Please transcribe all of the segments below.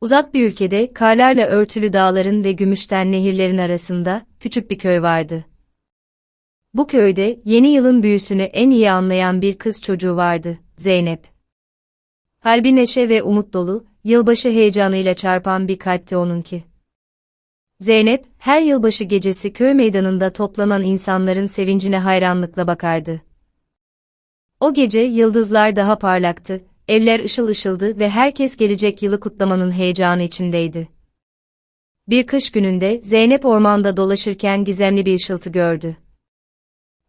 Uzak bir ülkede, karlarla örtülü dağların ve gümüşten nehirlerin arasında, küçük bir köy vardı. Bu köyde, yeni yılın büyüsünü en iyi anlayan bir kız çocuğu vardı, Zeynep. Kalbi neşe ve umut dolu, yılbaşı heyecanıyla çarpan bir kalpti onunki. Zeynep, her yılbaşı gecesi köy meydanında toplanan insanların sevincine hayranlıkla bakardı. O gece yıldızlar daha parlaktı, evler ışıl ışıldı ve herkes gelecek yılı kutlamanın heyecanı içindeydi. Bir kış gününde Zeynep ormanda dolaşırken gizemli bir ışıltı gördü.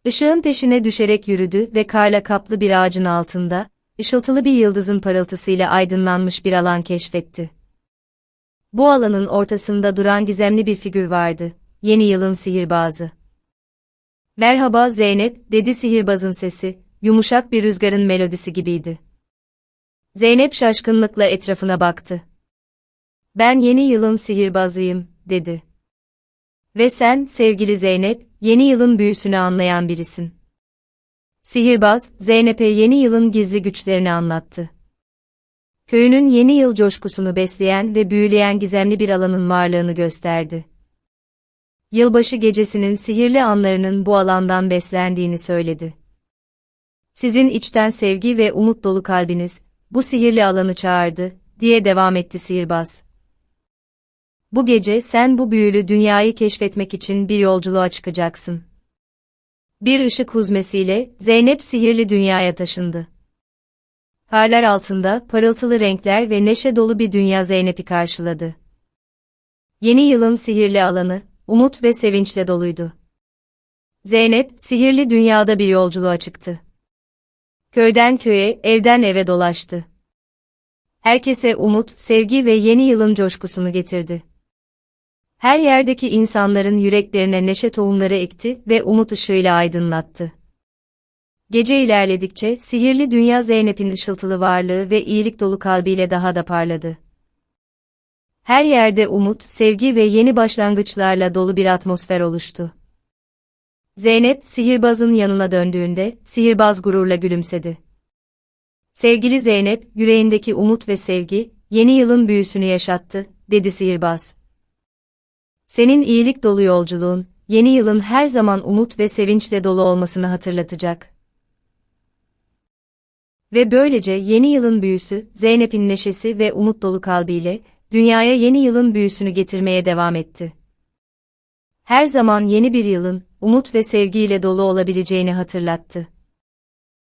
Işığın peşine düşerek yürüdü ve karla kaplı bir ağacın altında, ışıltılı bir yıldızın parıltısıyla aydınlanmış bir alan keşfetti. Bu alanın ortasında duran gizemli bir figür vardı, yeni yılın sihirbazı. Merhaba Zeynep, dedi sihirbazın sesi, yumuşak bir rüzgarın melodisi gibiydi. Zeynep şaşkınlıkla etrafına baktı. Ben yeni yılın sihirbazıyım, dedi. Ve sen, sevgili Zeynep, yeni yılın büyüsünü anlayan birisin. Sihirbaz, Zeynep'e yeni yılın gizli güçlerini anlattı. Köyünün yeni yıl coşkusunu besleyen ve büyüleyen gizemli bir alanın varlığını gösterdi. Yılbaşı gecesinin sihirli anlarının bu alandan beslendiğini söyledi. Sizin içten sevgi ve umut dolu kalbiniz, bu sihirli alanı çağırdı, diye devam etti sihirbaz. Bu gece sen bu büyülü dünyayı keşfetmek için bir yolculuğa çıkacaksın. Bir ışık huzmesiyle Zeynep sihirli dünyaya taşındı. Karlar altında parıltılı renkler ve neşe dolu bir dünya Zeynep'i karşıladı. Yeni yılın sihirli alanı, umut ve sevinçle doluydu. Zeynep, sihirli dünyada bir yolculuğa çıktı. Köyden köye, evden eve dolaştı. Herkese umut, sevgi ve yeni yılın coşkusunu getirdi. Her yerdeki insanların yüreklerine neşe tohumları ekti ve umut ışığıyla aydınlattı. Gece ilerledikçe sihirli dünya Zeynep'in ışıltılı varlığı ve iyilik dolu kalbiyle daha da parladı. Her yerde umut, sevgi ve yeni başlangıçlarla dolu bir atmosfer oluştu. Zeynep, sihirbazın yanına döndüğünde, sihirbaz gururla gülümsedi. Sevgili Zeynep, yüreğindeki umut ve sevgi, yeni yılın büyüsünü yaşattı, dedi sihirbaz. Senin iyilik dolu yolculuğun, yeni yılın her zaman umut ve sevinçle dolu olmasını hatırlatacak. Ve böylece yeni yılın büyüsü, Zeynep'in neşesi ve umut dolu kalbiyle, dünyaya yeni yılın büyüsünü getirmeye devam etti. Her zaman yeni bir yılın, umut ve sevgiyle dolu olabileceğini hatırlattı.